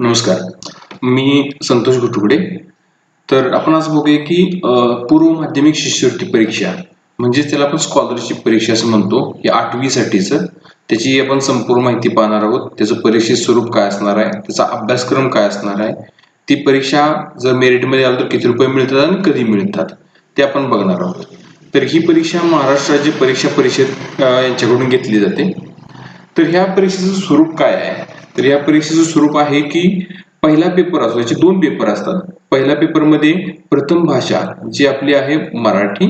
नमस्कार. मी संतोष घुटुकडे तर आपण आज बघूया की पूर्व माध्यमिक शिष्यवृत्ती परीक्षा म्हणजे त्याला आपण स्कॉलरशिप परीक्षा असं म्हणतो हे आठवीसाठीचं. त्याची आपण संपूर्ण माहिती पाहणार आहोत. त्याचं परीक्षेत स्वरूप काय असणार आहे? त्याचा अभ्यासक्रम काय असणार आहे? ती परीक्षा जर मेरिटमध्ये आलं तर किती रुपये मिळतात आणि कधी मिळतात? ते आपण बघणार आहोत. तर ही परीक्षा महाराष्ट्र राज्य परीक्षा परिषद यांच्याकडून घेतली जाते. तर ह्या परीक्षेचं स्वरूप काय आहे? तर या परीक्षेचं स्वरूप आहे की पहिला पेपर असतो याचे दोन पेपर असतात. पहिल्या पेपरमध्ये प्रथम भाषा जी आपली आहे मराठी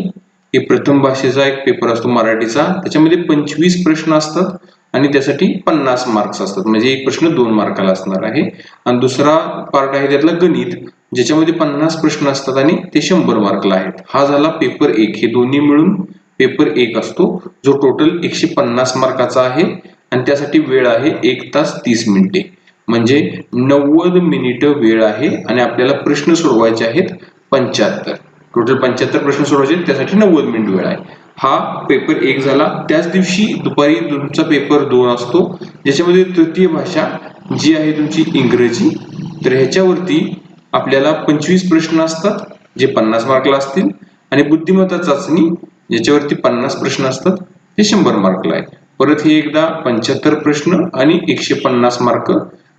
हे प्रथम भाषेचा एक पेपर असतो मराठीचा. त्याच्यामध्ये पंचवीस प्रश्न असतात आणि त्यासाठी पन्नास मार्क्स असतात. म्हणजे एक प्रश्न दोन मार्काला असणार आहे. आणि दुसरा पार्ट आहे त्यातला गणित ज्याच्यामध्ये पन्नास प्रश्न असतात आणि ते शंभर मार्कला आहेत. हा झाला पेपर एक. हे दोन्ही मिळून पेपर एक असतो जो टोटल एकशे पन्नास मार्काचा आहे. आणि त्यासाठी वेळ आहे एक तास तीस मिनिटे. म्हणजे नव्वद मिनिटं वेळ आहे आणि आपल्याला प्रश्न सोडवायचे आहेत पंच्याहत्तर. टोटल पंच्याहत्तर प्रश्न सोडवायचे त्यासाठी नव्वद मिनिट वेळ आहे. हा पेपर एक झाला. त्याच दिवशी दुपारी तुमचा पेपर दोन असतो. ज्याच्यामध्ये तृतीय भाषा जी आहे तुमची इंग्रजी तर ह्याच्यावरती आपल्याला पंचवीस प्रश्न असतात जे पन्नास मार्कला असतील. आणि बुद्धिमत्ता चाचणी ज्याच्यावरती पन्नास प्रश्न असतात ते शंभर मार्कला आहे परत हे एकदा पंच्याहत्तर प्रश्न आणि एकशे पन्नास मार्क.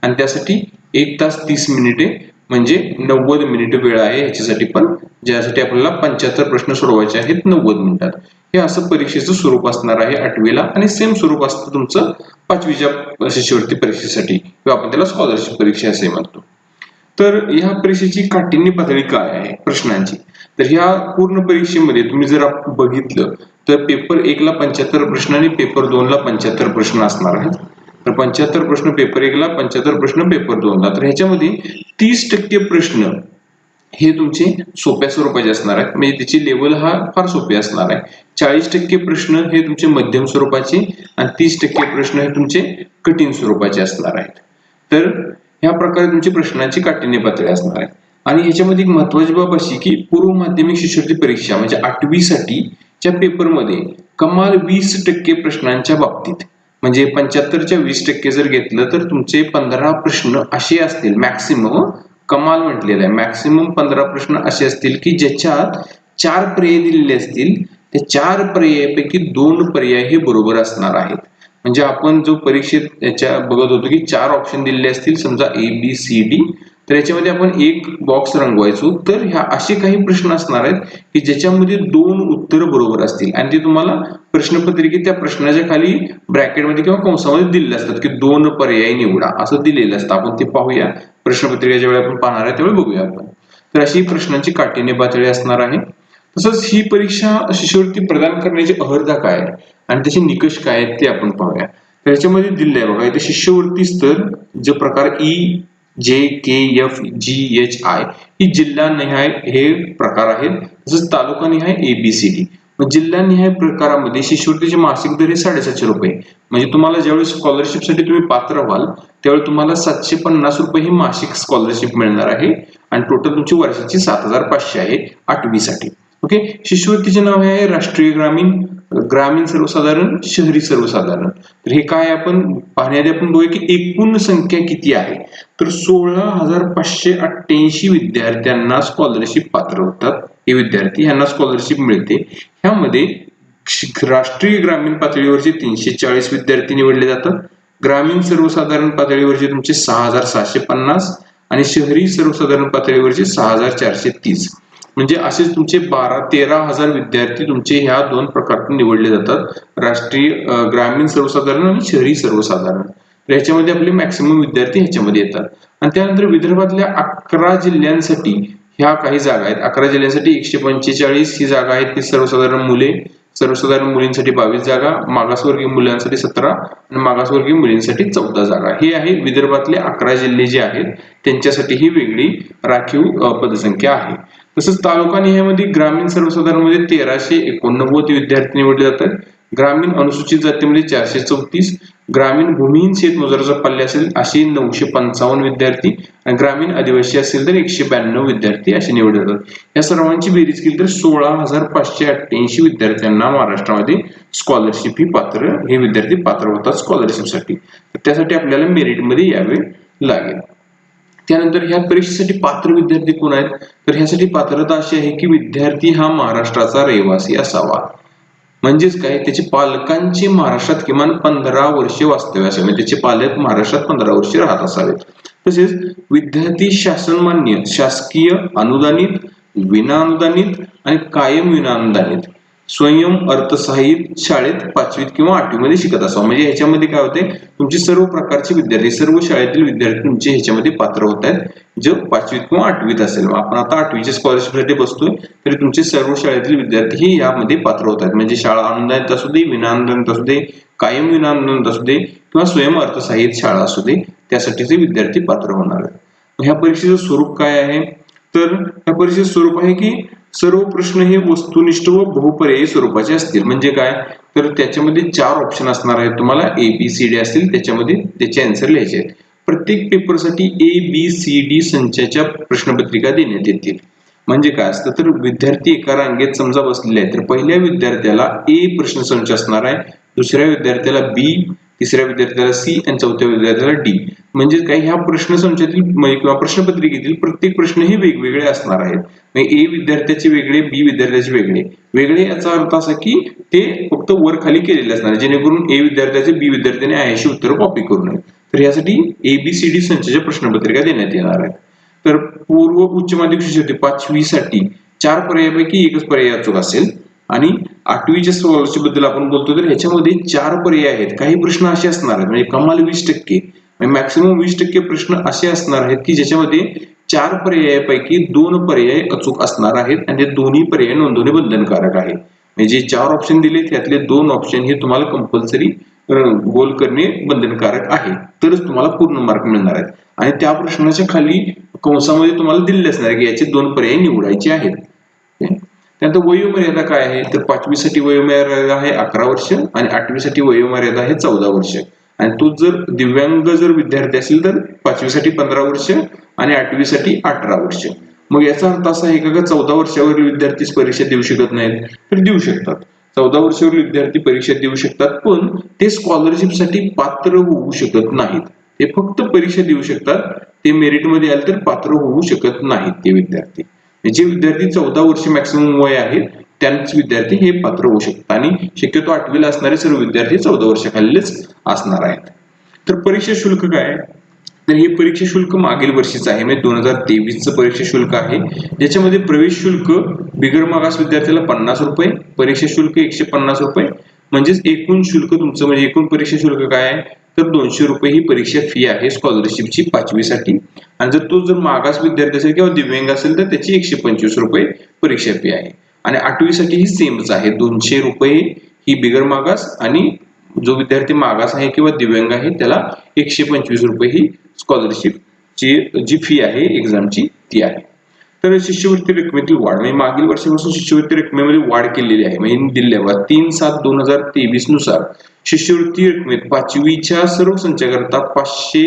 आणि त्यासाठी एक तास तीस मिनिटे म्हणजे नव्वद मिनिट वेळ आहे याच्यासाठी पण ज्यासाठी आपल्याला पंच्याहत्तर प्रश्न सोडवायचे आहेत नव्वद मिनिटात. हे असं परीक्षेचं स्वरूप असणार आहे आठवीला आणि सेम स्वरूप असतं तुमचं पाचवीच्या शिष्यवृत्ती परीक्षेसाठी. किंवा आपण त्याला स्कॉलरशिप परीक्षा असे म्हणतो. तर ह्या परीक्षेची काठिण्य पातळी काय आहे? प्रश्नांची. तर ह्या पूर्ण परीक्षेमध्ये तुम्ही जर बघितलं तर पेपर एकला पंच्याहत्तर प्रश्न आणि पेपर दोनला पंच्याहत्तर प्रश्न असणार आहेत. तर पंच्याहत्तर प्रश्न पेपर एकला पंच्याहत्तर प्रश्न पेपर दोनला. तर ह्याच्यामध्ये तीस टक्के प्रश्न हे तुमचे सोप्या स्वरूपाचे असणार आहेत. म्हणजे त्याची लेवल हा फार सोपे असणार आहे. चाळीस टक्के प्रश्न हे तुमचे मध्यम स्वरूपाचे आणि तीस टक्के प्रश्न हे तुमचे कठीण स्वरूपाचे असणार आहेत. तर ह्या प्रकारे तुमची प्रश्नांची काठिण्य पातळी असणार आहे. आणि ह्याच्यामध्ये एक महत्वाची बाब अशी की पूर्व माध्यमिक शिष्यवृत्ती परीक्षा म्हणजे च्या पेपरमध्ये कमाल वीस टक्के प्रश्नांच्या बाबतीत. म्हणजे पंच्याहत्तरच्या वीस टक्के जर घेतलं तर तुमचे पंधरा प्रश्न असे असतील. मॅक्सिमम कमाल म्हटलेलं आहे. मॅक्सिमम पंधरा प्रश्न असे असतील की ज्याच्यात चार पर्याय दिलेले असतील. त्या चार पर्यायापैकी दोन पर्याय हे बरोबर असणार आहेत. म्हणजे आपण जो परीक्षेत याच्या बघत होतो की चार ऑप्शन दिलेले असतील. समजा ए बी सी डी तर याच्यामध्ये आपण एक बॉक्स रंगवायचो. तर ह्या असे काही प्रश्न असणार आहेत की ज्याच्यामध्ये दोन उत्तरं बरोबर असतील. आणि ते तुम्हाला प्रश्नपत्रिकेत त्या प्रश्नाच्या खाली ब्रॅकेटमध्ये किंवा कंसामध्ये दिलेले असतात की दोन पर्याय निवडा असं दिलेलं असतं. आपण ते पाहूया. प्रश्नपत्रिकेच्या वेळी आपण पाहणार आहे त्यावेळी बघूया आपण. तर अशी प्रश्नांची काठिण्य पातळी असणार आहे. तसंच ही परीक्षा शिष्यवृत्ती प्रदान करण्याची अर्हता काय आहे? आणि त्याचे निकष काय आहेत ते आपण पाहूया. त्याच्यामध्ये दिले आहे बघा इथे शिष्यवृत्ती स्तर जो प्रकार ई जे के एफ जी एच आय ही जिल्हानिहाय हे प्रकार आहेत. तसंच तालुकानिहाय ए बी सी डी जिल्हानिहाय प्रकारामध्ये शिष्यवृत्तीचे मासिक दर हे साडेसातशे रुपये. म्हणजे तुम्हाला ज्यावेळी स्कॉलरशिपसाठी तुम्ही पात्र व्हाल त्यावेळी तुम्हाला सातशे पन्नास रुपये ही मासिक स्कॉलरशिप मिळणार आहे. आणि टोटल तुमची वर्षाची सात हजार पाचशे आहे आठवीसाठी. ओके शिष्यवृत्तीचे नाव हे आहे राष्ट्रीय ग्रामीण ग्रामीण सर्वसाधारण शहरी सर्वसाधारण. तर हे काय आपण? पाहण्याआधी आपण बघूया की एकूण संख्या किती आहे? तर सोळा हजार पाचशे अठ्ठ्याऐंशी विद्यार्थ्यांना स्कॉलरशिप पात्र होतात. हे विद्यार्थी यांना स्कॉलरशिप मिळते. ह्यामध्ये राष्ट्रीय ग्रामीण पातळीवरचे तीनशे चाळीस विद्यार्थी निवडले जातात. ग्रामीण सर्वसाधारण पातळीवरचे तुमचे सहा हजार सहाशे पन्नास आणि शहरी सर्वसाधारण पातळीवरचे सहा हजार चारशे तीस. म्हणजे असेच तुमचे बारा तेरा हजार विद्यार्थी तुमचे ह्या दोन प्रकारातून निवडले जातात. राष्ट्रीय ग्रामीण सर्वसाधारण आणि शहरी सर्वसाधारण. याच्यामध्ये ह्याच्यामध्ये आपले मॅक्सिमम विद्यार्थी ह्याच्यामध्ये येतात. आणि त्यानंतर विदर्भातल्या अकरा जिल्ह्यांसाठी ह्या काही जागा आहेत. अकरा जिल्ह्यांसाठी एकशे पंचेचाळीस ही जागा आहेत ती सर्वसाधारण मुले सर्वसाधारण मुलींसाठी बावीस जागा मागासवर्गीय मुलांसाठी सतरा आणि मागासवर्गीय मुलींसाठी चौदा जागा. हे आहे विदर्भातले अकरा जिल्हे जे आहेत त्यांच्यासाठी ही वेगळी राखीव पदसंख्या आहे. तसंच तालुका निहायमध्ये ग्रामीण सर्वसाधारणमध्ये तेराशे एकोणनव्वद विद्यार्थी निवडले जातात. ग्रामीण अनुसूचित जातीमध्ये चारशे चौतीस ग्रामीण भूमिहीन शेतमजुराचा पल्ले असेल असे नऊशे पंचावन्न विद्यार्थी आणि ग्रामीण आदिवासी असेल तर एकशे ब्याण्णव विद्यार्थी असे निवडले जातात. या सर्वांची बेरीज केली तर सोळा हजार पाचशे अठ्ठ्याऐंशी विद्यार्थ्यांना महाराष्ट्रामध्ये स्कॉलरशिप ही पात्र हे विद्यार्थी पात्र होतात स्कॉलरशिपसाठी तर त्यासाठी आपल्याला मेरिटमध्ये यावे लागेल. त्यानंतर ह्या परीक्षेसाठी पात्र विद्यार्थी कोण आहेत? तर ह्यासाठी पात्रता अशी आहे की विद्यार्थी हा महाराष्ट्राचा रहिवासी असावा. म्हणजेच काय? त्याचे पालकांची महाराष्ट्रात किमान पंधरा वर्षे वास्तव्य असावे. म्हणजे त्याचे पालक महाराष्ट्रात पंधरा वर्षे राहत असावेत. तसेच विद्यार्थी शासनमान्य शासकीय अनुदानित विनाअनुदानित आणि कायम विनाअनुदानित स्वयं अर्थसहाय्यित शाळेत पाचवीत किंवा आठवीमध्ये शिकत असावं. म्हणजे ह्याच्यामध्ये काय होते तुमचे सर्व प्रकारचे विद्यार्थी सर्व शाळेतील विद्यार्थी तुमचे ह्याच्यामध्ये पात्र होत आहेत. जे पाचवीत किंवा आठवीत असेल आपण आता आठवीच्या स्कॉलरशिपसाठी बसतोय तरी तुमचे सर्व शाळेतील विद्यार्थी हे यामध्ये पात्र होत आहेत. म्हणजे शाळा अनुदानित असू दे विनाअनुदानित असू दे कायम विनाअनुदानित असू दे किंवा स्वयं अर्थसहाय्यित शाळा असू दे त्यासाठीचे विद्यार्थी पात्र होणार आहेत. ह्या परीक्षेचं स्वरूप काय आहे? तर ह्या परीक्षेचं स्वरूप आहे की सर्व प्रश्न हे वस्तुनिष्ठ व बहुपर्यायी स्वरूपाचे असतील. म्हणजे काय? तर त्याच्यामध्ये चार ऑप्शन असणार आहेत. तुम्हाला ए बी सी डी असतील त्याच्यामध्ये त्याचे आन्सर लिहायचे आहेत. प्रत्येक पेपरसाठी ए बी सी डी संचाच्या प्रश्नपत्रिका देण्यात येतील. म्हणजे काय? असतं तर विद्यार्थी एका रांगेत समजा बसलेले आहेत. तर पहिल्या विद्यार्थ्याला ए प्रश्नसंच असणार आहे. दुसऱ्या विद्यार्थ्याला बी तिसऱ्या विद्यार्थ्याला सी आणि चौथ्या विद्यार्थ्याला डी. म्हणजे काय ह्या प्रश्नसंचातील म्हणजे किंवा प्रश्नपत्रिकेतील प्रत्येक प्रश्न हे वेगवेगळे असणार आहेत. म्हणजे ए विद्यार्थ्याचे वेगळे बी विद्यार्थ्याचे वेगळे. वेगळे याचा अर्थ असा की ते फक्त वर खाली केलेले असणार जेणेकरून ए विद्यार्थ्याचे बी विद्यार्थ्याने ऐंशी उत्तर कॉपी करू नये तर यासाठी एबीसीडी संचाच्या प्रश्नपत्रिका देण्यात येणार आहेत. तर पूर्व उच्च माध्यमिक शिष्यवृत्ती पाचवीसाठी. चार पर्यायापैकी एकच पर्याय अचूक असेल. आणि आठवीच्या स्कॉलरशिपबद्दल आपण बोलतो तर ह्याच्यामध्ये चार पर्याय आहेत. काही प्रश्न असे असणार आहेत. म्हणजे कमाल वीस टक्के म्हणजे मॅक्सिमम वीस टक्के प्रश्न असे असणार आहेत की ज्याच्यामध्ये चार पर्यायापैकी दोन पर्याय अचूक असणार आहेत आणि ते दोन्ही पर्याय नोंदवणे बंधनकारक आहे म्हणजे जे चार ऑप्शन दिले त्यातले दोन ऑप्शन हे तुम्हाला कंपल्सरी गोल करणे बंधनकारक आहे. तरच तुम्हाला पूर्ण मार्क मिळणार आहेत. आणि त्या प्रश्नाच्या खाली कंसामध्ये तुम्हाला दिलेले असणार आहे की याचे दोन पर्याय निवडायचे आहेत. त्यानंतर वयोमर्यादा काय आहे? तर पाचवीसाठी वयोमर्यादा आहे अकरा वर्ष आणि आठवीसाठी वयोमर्यादा आहे चौदा वर्ष. आणि तो जर दिव्यांग जर विद्यार्थी असेल तर पाचवीसाठी पंधरा वर्ष आणि आठवीसाठी अठरा वर्ष. मग याचा अर्थ असा आहे का चौदा वर्षावरील विद्यार्थी परीक्षा देऊ शकत नाहीत? तर देऊ शकतात. चौदा वर्षावरील विद्यार्थी परीक्षा देऊ शकतात पण ते स्कॉलरशिपसाठी पात्र होऊ शकत नाहीत. ते फक्त परीक्षा देऊ शकतात. ते मेरिटमध्ये आले तर पात्र होऊ शकत नाहीत ते विद्यार्थी. जे विद्यार्थी चौदा वर्ष मॅक्सिमम वय आहे त्यांचे विद्यार्थी हे पात्र होऊ शकतात. आणि शक्यतो आठवीला असणारे सर्व विद्यार्थी चौदा वर्षाखालीच असणार आहेत. तर परीक्षा शुल्क काय? तर हे परीक्षा शुल्क मागील वर्षीच आहे. म्हणजे दोन हजार तेवीसचं परीक्षा शुल्क आहे. ज्याच्यामध्ये प्रवेश शुल्क बिगर मागास विद्यार्थ्याला पन्नास रुपये परीक्षा शुल्क एकशे पन्नास रुपये. म्हणजेच एकूण शुल्क तुमचं म्हणजे एकूण परीक्षा शुल्क काय आहे? तर दोनशे रुपये ही परीक्षा फी आहे स्कॉलरशिपची पाचवीसाठी. आणि जर तो जर मागास विद्यार्थी असेल किंवा दिव्यांग असेल तर त्याची एकशे पंचवीस रुपये परीक्षा फी आहे. आणि आठवीसाठी ही सेमच आहे. दोनशे रुपये ही बिगर मागास आणि जो विद्यार्थी मागास आहे किंवा दिव्यांग आहे त्याला एकशे पंचवीस रुपये ही स्कॉलरशिपची जी फी आहे एक्झामची ती आहे. तर शिष्यवृत्ती रकमेतील वाढ म्हणजे मागील वर्षापासून शिष्यवृत्ती रकमेमध्ये वाढ केलेली आहे. म्हणजे दिल्यावर तीन सात दोन हजार तेवीसनुसार शिष्यवृत्ती रकमेत पाचवीच्या सर्व संचाकरता पाचशे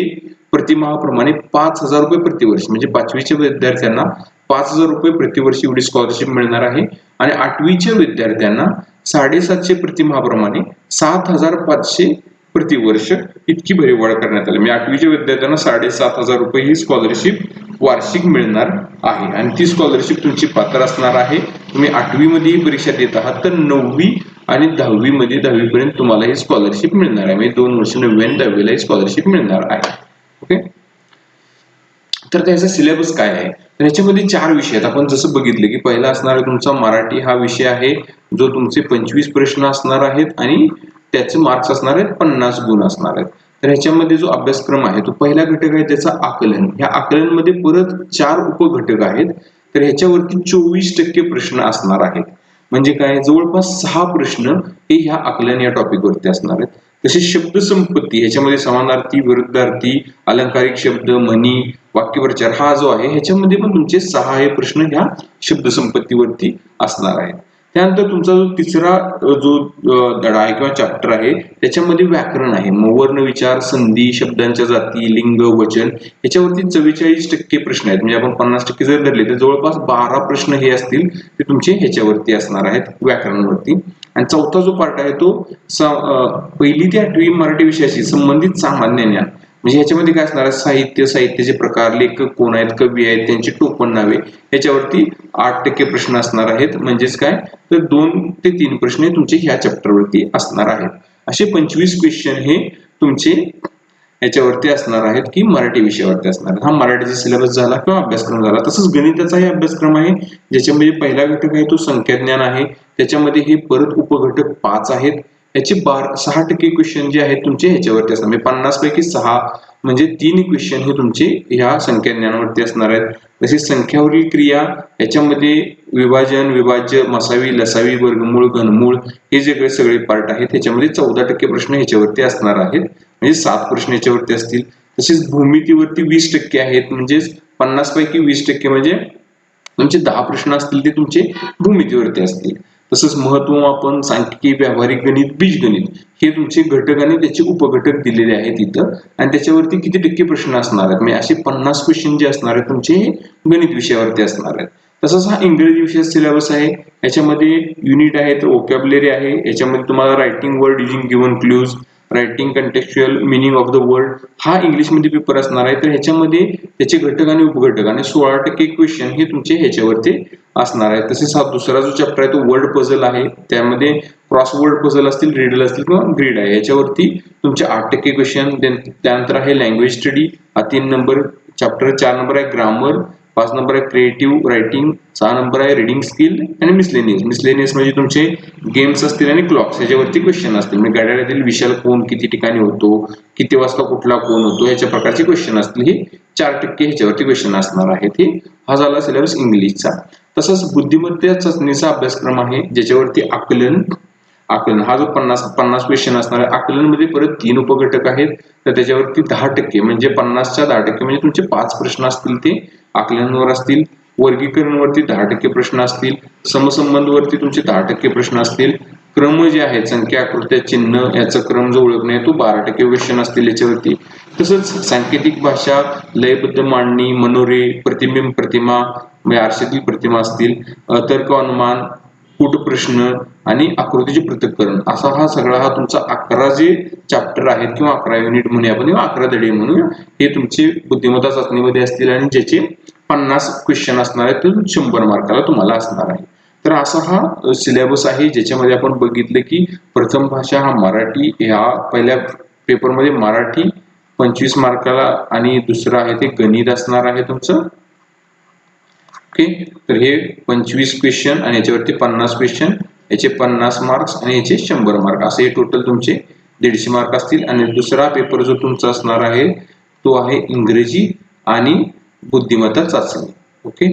प्रतिमाहाप्रमाणे पाच हजार रुपये प्रतिवर्ष म्हणजे पाचवीच्या विद्यार्थ्यांना पाच हजार रुपये प्रतिवर्ष एवढी स्कॉलरशिप मिळणार आहे. आणि आठवीच्या विद्यार्थ्यांना साडेसातशे प्रतिमाहाप्रमाणे सात हजार पाचशे प्रतिवर्ष इतकी भरीवाढ करण्यात आली. म्हणजे आठवीच्या विद्यार्थ्यांना साडेसात हजार रुपये ही स्कॉलरशिप वार्षिक मिळणार आहे. आणि ती स्कॉलरशिप तुमची पात्र असणार आहे. तुम्ही आठवी मध्ये ही परीक्षा देत आहात तर नववी आणि दहावी मध्ये दहावी पर्यंत तुम्हाला ही स्कॉलरशिप मिळणार आहे. म्हणजे दोन वर्ष नववी आणि दहावीला ही स्कॉलरशिप मिळणार आहे. ओके? तर त्याचा सिलेबस काय आहे? तर याच्यामध्ये चार विषय आहेत. आपण जसं बघितलं की पहिला असणार तुमचा मराठी हा विषय आहे जो तुमचे पंचवीस प्रश्न असणार आहेत आणि त्याचे मार्क्स असणार आहेत पन्नास गुण असणार आहेत. तर ह्याच्यामध्ये जो अभ्यासक्रम आहे तो पहिला घटक आहे त्याचा आकलन. ह्या आकलनमध्ये परत चार उपघटक आहेत. तर ह्याच्यावरती चोवीस टक्के प्रश्न असणार आहेत. म्हणजे काय? जवळपास सहा प्रश्न हे ह्या आकलन या टॉपिक वरती असणार आहेत. तसे शब्दसंपत्ती ह्याच्यामध्ये समानार्थी विरुद्धार्थी अलंकारिक शब्द म्हणी वाक्यप्रचार हा जो आहे ह्याच्यामध्ये पण तुमचे सहा हे प्रश्न ह्या शब्दसंपत्तीवरती असणार आहेत. त्यानंतर तुमचा जो तिसरा जो धडा आहे किंवा चॅप्टर आहे त्याच्यामध्ये व्याकरण आहे. वर्ण विचार संधी शब्दांच्या जाती लिंग वचन याच्यावरती चव्वेचाळीस टक्के प्रश्न आहेत. म्हणजे आपण पन्नास टक्के जर धरले तर जवळपास बारा प्रश्न हे असतील ते तुमचे ह्याच्यावरती असणार आहेत व्याकरणावरती. आणि चौथा जो पार्ट आहे तो पहिली ते आठवी मराठी विषयाशी संबंधित सामान्य ज्ञान. म्हणजे ह्याच्यामध्ये काय असणार आहे? साहित्य साहित्याचे प्रकार लेखक कोण आहेत? कवी आहेत? त्यांची टोपण नावे. याच्यावरती आठ टक्के प्रश्न असणार आहेत. म्हणजेच काय? तर दोन ते तीन प्रश्न तुमचे ह्या चॅप्टरवरती असणार आहेत. असे पंचवीस क्वेश्चन हे तुमचे याच्यावरती असणार आहेत की मराठी विषयावरती असणार आहेत. हा मराठीचा सिलेबस झाला किंवा अभ्यासक्रम झाला. तसंच गणिताचाही अभ्यासक्रम आहे. ज्याच्यामध्ये पहिला घटक आहे तो संख्याज्ञान आहे. त्याच्यामध्ये हे परत उपघटक पाच आहेत. याचे बार सहा टक्के क्वेश्चन जे आहेत तुमचे ह्याच्यावरती असणार. म्हणजे पन्नास पैकी सहा म्हणजे तीन क्वेश्चन हे तुमचे ह्या संख्या ज्ञानावरती असणार आहेत. तसेच संख्यावरील क्रिया याच्यामध्ये विभाजन विभाज्य मसावी लसावी वर्गमूळ घनमूळ हे जे सगळे पार्ट आहेत त्याच्यामध्ये चौदा टक्के प्रश्न ह्याच्यावरती असणार आहेत. म्हणजे सात प्रश्न याच्यावरती असतील. तसेच भूमितीवरती वीस टक्के आहेत. म्हणजेच पन्नास पैकी वीस टक्के म्हणजे तुमचे दहा प्रश्न असतील ते तुमचे भूमितीवरती असतील. तसंच महत्त्व आपण सांख्यिकी व्यावहारिक गणित बीजगणित हे तुमचे घटक आणि त्याचे उपघटक दिलेले आहेत इथं. आणि त्याच्यावरती किती टक्के प्रश्न असणार आहेत? म्हणजे असे पन्नास क्वेश्चन जे असणार आहेत तुमचे गणित विषयावरती असणार आहेत. तसंच हा इंग्रजी विषय सिलेबस आहे. याच्यामध्ये युनिट आहे तर ओकॅबलरी आहे. याच्यामध्ये तुम्हाला writing word using given clues writing contextual meaning of the word हा इंग्लिशमध्ये पेपर असणार आहे. तर ह्याच्यामध्ये त्याचे घटक आणि उपघटक आणि सोळा टक्के क्वेश्चन हे तुमचे ह्याच्यावरती असणार आहे. तसेच हा दुसरा जो चॅप्टर आहे तो वर्ड पझल आहे. त्यामध्ये क्रॉस वर्ड पझल असतील रिडल असतील किंवा ग्रीड आहे. याच्यावरती तुमचे आठ टक्के क्वेश्चन त्यानंतर आहे लँग्वेज स्टडी हा तीन नंबर चॅप्टर चार नंबर आहे ग्रामर पाच नंबर आहे क्रिएटिव्ह रायटिंग सहा नंबर आहे रिडिंग स्किल आणि मिसलेनियस मिसलेनियस म्हणजे तुमचे गेम्स असतील आणि क्लॉक्स याच्यावरती क्वेश्चन असतील. म्हणजे गाड्यातील विशाल कोण किती ठिकाणी होतो किती वाजता कुठला कोण होतो याच्या प्रकारचे क्वेश्चन असतील. हे चार टक्के ह्याच्यावरती क्वेश्चन असणार आहेत. हे हा झाला सिलेबस इंग्लिशचा. तसंच बुद्धिमत्ता चाचणीचा अभ्यासक्रम आहे ज्याच्यावरती आकलन आकलन. हा जो पन्नास पन्नास क्वेश्चन असणार आहे आकलनमध्ये परत तीन उपघटक आहेत. तर त्याच्यावरती दहा टक्के म्हणजे पन्नासच्या दहा टक्के म्हणजे तुमचे पाच प्रश्न असतील ते आकलनवर असतील वर्गीकरणवरती दहा टक्के प्रश्न असतील समसंबंधवरती तुमचे दहा टक्के प्रश्न असतील क्रम जे आहेत संख्या आकृत्या चिन्ह याचा क्रम जो ओळखणे तो बारा टक्के क्वेश्चन असतील याच्यावरती. तसंच सांकेतिक भाषा लयबद्ध मांडणी मनोरे प्रतिबिंब प्रतिमा म्हणजे आरशातील प्रतिमा असतील तर्क अनुमान कूट प्रश्न आणि आकृतीचे पृथक्करण असा हा सगळा हा तुमचा अकरा जे चॅप्टर आहेत किंवा अकरा युनिट म्हणूया आपण किंवा अकरा धडे म्हणूया हे तुमचे बुद्धिमत्ता चाचणीमध्ये असतील आणि ज्याचे पन्नास क्वेश्चन असणार आहेत ते शंभर मार्काला तुम्हाला असणार आहे. तर असा हा सिलेबस आहे ज्याच्यामध्ये आपण बघितलं की प्रथम भाषा हा मराठी ह्या पहिल्या पेपरमध्ये मराठी पंचवीस मार्काला आणि दुसरं आहे ते गणित असणार आहे तुमचं. ओके? तर हे पंचवीस क्वेश्चन आणि याच्यावरती पन्नास क्वेश्चन याचे पन्नास मार्क्स आणि याचे शंभर मार्क असे हे टोटल तुमचे दीडशे मार्क असतील. आणि दुसरा पेपर जो तुमचा असणार आहे तो आहे इंग्रजी आणि बुद्धिमत्ता चाचणी. ओके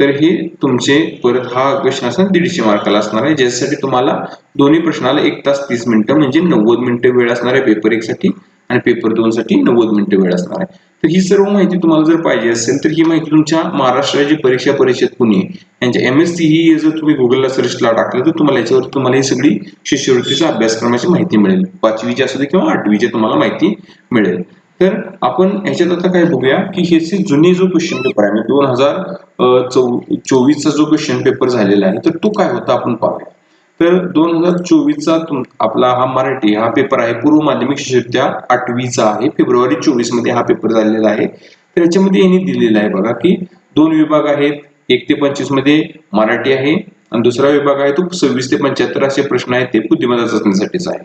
तर हे तुमचे परत हा क्वेश्चन असणार दीडशे मार्काला असणार आहे. ज्यासाठी तुम्हाला दोन्ही प्रश्नाला एक तास तीस मिनिटं म्हणजे नव्वद मिनिटं वेळ असणार आहे पेपर एक साठी. आणि पेपर दोन साठी नव्वद मिनिटं वेळ असणार आहे. तर ही सर्व माहिती तुम्हाला जर पाहिजे असेल तर ही माहिती तुमच्या महाराष्ट्र राज्य परीक्षा परिषद पुणे. यांच्या एम एस सी ही जर तुम्ही गुगलला सर्चला टाकलं तर तुम्हाला याच्यावर तुम्हाला ही सगळी शिष्यवृत्तीच्या अभ्यासक्रमाची माहिती मिळेल. पाचवीची असू दे किंवा आठवीची तुम्हाला माहिती मिळेल. तर आपण ह्याच्यात आता काय बघूया की हे जुने जो क्वेश्चन पेपर आहे दोन हजार चोवीसचा जो क्वेश्चन पेपर झालेला आहे तर तो काय होता आपण पाहूया. तर दोन हजार चोवीसचा आपला हा मराठी हा पेपर आहे पूर्व माध्यमिक शिष्यवृत्त्या आठवीचा आहे. फेब्रुवारी चोवीसमध्ये हा पेपर झालेला आहे. तर याच्यामध्ये यांनी दिलेला आहे बघा की दोन विभाग आहेत. एक ते पंचवीसमध्ये मराठी आहे आणि दुसरा विभाग आहे तो सव्वीस ते पंच्याहत्तर असे प्रश्न आहेत ते बुद्धिमत्ता चाचणीसाठीच आहे.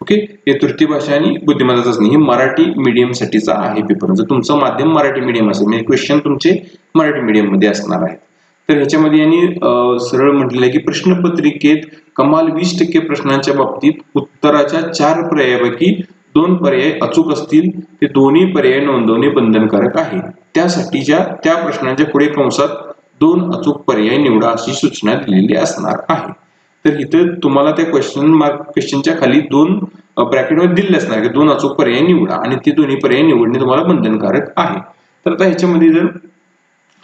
ओके? हे तृतीय भाषा आणि बुद्धिमत्ता चाचणी हे मराठी मीडियम साठीचा आहे पेपर जर तुमचं माध्यम मराठी मीडियम असेल म्हणजे क्वेश्चन तुमचे मराठी मीडियममध्ये असणार आहेत. तर ह्याच्यामध्ये यांनी सरळ म्हटलेलं आहे की प्रश्नपत्रिकेत कमाल वीस टक्के प्रश्नांच्या बाबतीत उत्तराच्या चार पर्यायापैकी दोन पर्याय अचूक असतील. ते दोन्ही पर्याय नोंदवणे बंधनकारक आहे. त्यासाठीच्या त्या प्रश्नांच्या पुढे कंसात दोन अचूक पर्याय निवडा अशी सूचना दिलेली असणार आहे. तर इथं तुम्हाला त्या क्वेश्चन मार्क क्वेश्चनच्या खाली दोन ब्रॅकेटमध्ये दिलेले असणार की दोन अचूक पर्याय निवडा आणि ते दोन्ही पर्याय निवडणे तुम्हाला बंधनकारक आहे. तर आता ह्याच्यामध्ये जर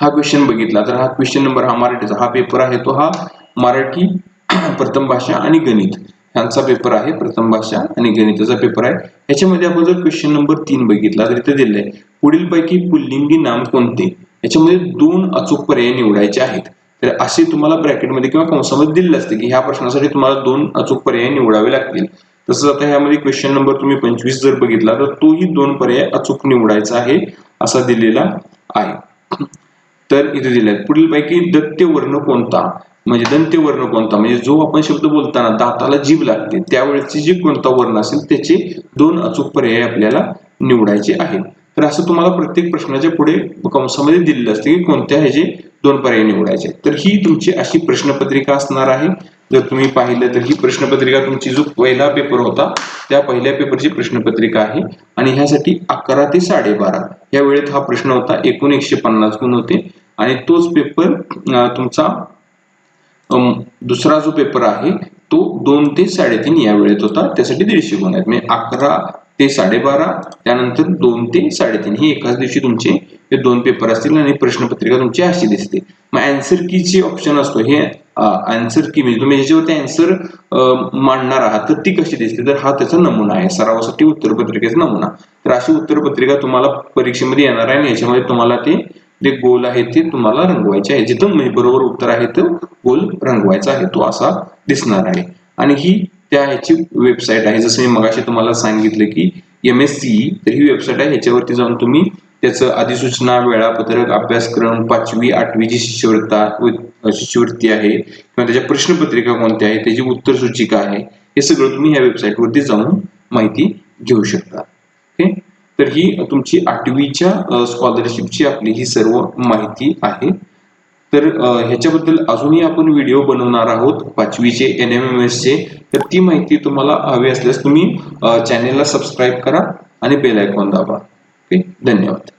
हा क्वेश्चन बघितला. तर हा क्वेश्चन नंबर हा मराठीचा. हा पेपर आहे तो हा मराठी प्रथम भाषा आणि गणित. ह्यांचा पेपर आहे प्रथम भाषा आणि गणिताचा पेपर आहे. याच्यामध्ये आपण जर क्वेश्चन नंबर तीन बघितला तर इथे दिलंय पुढील पैकी पुल्लिंगी नाम कोणते? याच्यामध्ये दोन अचूक पर्याय निवडायचे आहेत. तर असे तुम्हाला ब्रॅकेटमध्ये किंवा कंसामध्ये दिलेलं असते की ह्या प्रश्नासाठी तुम्हाला दोन अचूक पर्याय निवडावे लागतील. तसंच आता ह्यामध्ये क्वेश्चन नंबर तुम्ही पंचवीस जर बघितला तर तोही दोन पर्याय अचूक निवडायचा आहे असा दिलेला आहे. तर इथे दिले पुढील पैकी दत्य वर्ण कोणता? म्हणजे दंत्य वर्ण कोणता? म्हणजे जो आपण शब्द बोलताना दाताला जीभ लागते त्यावेळेची जी कोणता वर्ण असेल त्याचे दोन अचूक पर्याय आपल्याला निवडायचे आहेत. तर असं तुम्हाला प्रत्येक प्रश्नाच्या पुढे कंसामध्ये दिलेलं असते की कोणत्या ह्याचे दोन पर्याय निवडायचे तर ही तुमची अशी प्रश्नपत्रिका असणार आहे. जर तुम्ही पाहिलं तर ही प्रश्नपत्रिका तुमची जो पहिला पेपर होता त्या पहिल्या पेपरची प्रश्नपत्रिका आहे. आणि ह्यासाठी अकरा ते साडेबारा या वेळेत हा प्रश्न होता एकूण एकशे पन्नास गुण होते. आणि तोच पेपर तुमचा दुसरा जो पेपर आहे तो दोन ते साडेतीन या वेळेत होता. त्यासाठी दीडशे गुण आहेत. म्हणजे अकरा ते साडेबारा त्यानंतर दोन ते साडेतीन. हे एकाच दिवशी तुमचे हे दोन पेपर असतील आणि प्रश्नपत्रिका तुमची अशी दिसते. मग अँसर की जे ऑप्शन असतो. हे आन्सर की म्हणजे तुम्ही ह्याच्यावरती आन्सर मांडणार आहात तर ती कशी दिसते? तर हा त्याचा नमुना आहे सरावासाठी उत्तरपत्रिकेचा नमुना. तर अशी उत्तरपत्रिका तुम्हाला परीक्षेमध्ये येणार आहे आणि याच्यामध्ये तुम्हाला ते जे गोल आहे ते तुम्हाला रंगवायचे आहे. जिथं म्हणजे बरोबर उत्तर आहे तो गोल रंगवायचा आहे तो असा दिसणार आहे. आणि ही त्या ह्याची वेबसाईट आहे. जसं मी मगाशी तुम्हाला सांगितलं की एम एस सी तर ही वेबसाईट आहे. ह्याच्यावरती जाऊन तुम्ही त्याचं अधिसूचना वेळापत्रक अभ्यासक्रम पाचवी आठवीची शिष्यवृत्ता शिष्यवृत्ती आहे किंवा त्याच्या प्रश्नपत्रिका कोणत्या आहे त्याची उत्तर सूचिका आहे हे सगळं तुम्ही ह्या वेबसाईटवरती जाऊन माहिती घेऊ शकता. ओके तर ही तुमची आठवीच्या स्कॉलरशिपची आपली ही सर्व माहिती आहे. तर ह्याच्याबद्दल अजूनही आपण व्हिडिओ बनवणार आहोत पाचवीचे एन एम एम एसचे तर ती माहिती तुम्हाला हवी असल्यास तुम्ही चॅनेलला सबस्क्राईब करा आणि बेल आयकॉन दाबा. ओके धन्यवाद.